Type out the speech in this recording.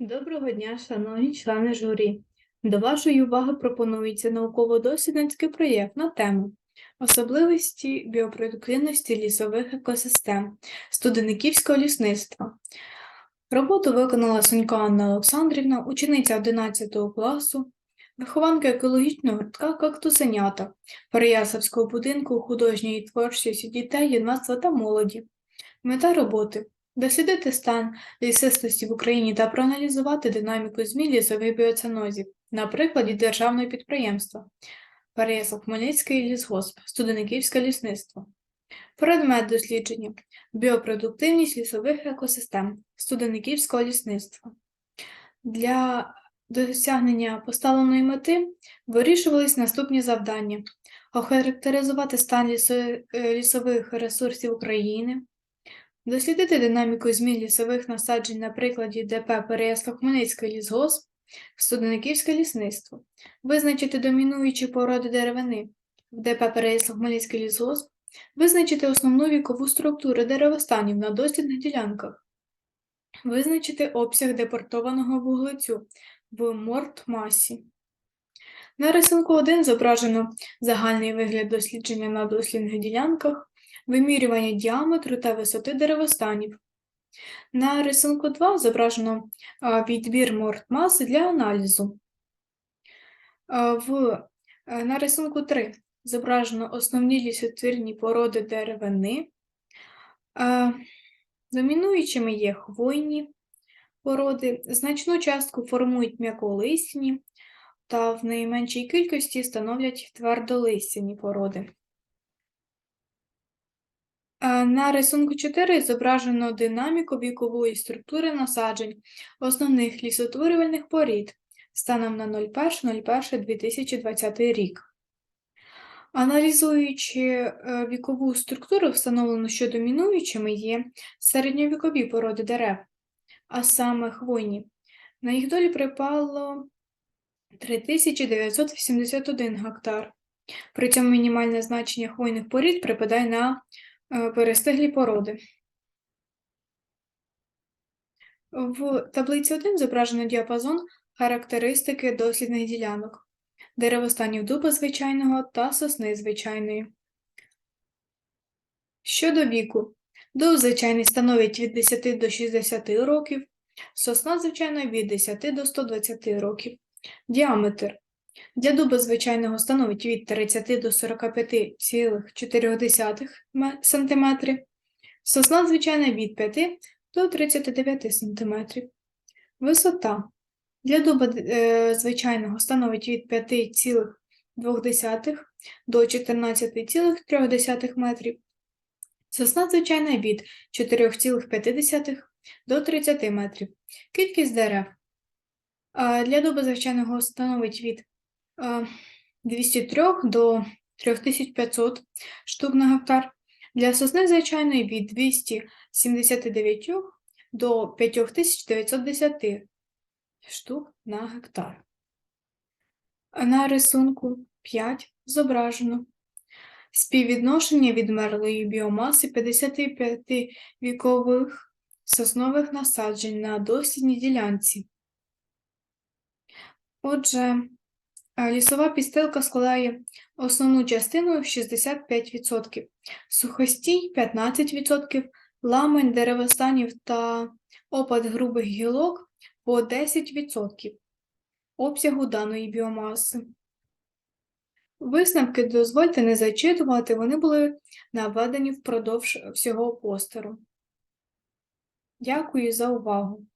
Доброго дня, шановні члени журі. До вашої уваги пропонується науково-дослідницький проєкт на тему Особливості біопродуктивності лісових екосистем студениківського лісництва. Роботу виконала Сонька Анна Олександрівна, учениця 11 класу, вихованка екологічного гуртка «Кактусенята» Переясавського будинку художньої творчості дітей, юнацтва та молоді. Мета роботи дослідити стан лісистості в Україні та проаналізувати динаміку змін лісових біоценозів на прикладі державного підприємства Переяслав Хмельницький лісгосп, Студениківське лісництво. Предмет дослідження біопродуктивність лісових екосистем Студениківського лісництва. Для досягнення поставленої мети вирішувались наступні завдання: охарактеризувати стан е, лісових ресурсів України, Дослідити динаміку змін лісових насаджень на прикладі ДП Переяслав-Хмельницький лісгосп, Студениківське лісництво, визначити домінуючі породи деревини в ДП Переяслав-Хмельницький лісгосп, визначити основну вікову структуру деревостанів на дослідних ділянках, визначити обсяг депортованого вуглецю в мортмасі. На рисунку 1 зображено загальний вигляд дослідження на дослідних ділянках, вимірювання діаметру та висоти деревостанів. На рисунку 2 зображено відбір мортмаси для аналізу. В, е, на рисунку 3 зображено основні лісотвірні породи деревини. Домінуючими є хвойні породи, значну частку формують м'яколистяні та в найменшій кількості становлять твердолистяні породи. Е, На рисунку 4 зображено динаміку вікової структури насаджень основних лісотворювальних порід станом на 01.01.2020 рік. Аналізуючи е, вікову структуру, встановлено, що домінуючими є середньовікові породи дерев, а саме хвойні. На їх долі припало 3981 гектар. При цьому мінімальне значення хвойних порід припадає на перестиглі породи. В таблиці 1 зображено діапазон характеристики дослідних ділянок, деревостанів дуба звичайного та сосни звичайної. Щодо віку, дуб звичайний становить від 10 до 60 років, сосна звичайна від 10 до 120 років. Діаметр для дуба звичайного становить від 30 до 45,4 см, сосна звичайна від 5 до 39 см. Висота для дуба е, звичайного становить від 5,2 до 14,3 метрів. Сосна звичайна від 4,5 до 30 метрів. Кількість дерев для дуба звичайного становить від 203 до 3500 штук на гектар. Для сосни звичайної від 279 до 5910 штук на гектар. На рисунку 5 зображено співвідношення відмерлої біомаси 55 вікових соснових насаджень на дослідній ділянці. Отже, лісова підстилка складає основну частину 65%, сухостій 15%, ламань деревостанів та опад грубих гілок по 10% обсягу даної біомаси. Висновки дозвольте не зачитувати, вони були наведені впродовж всього постеру. Дякую за увагу.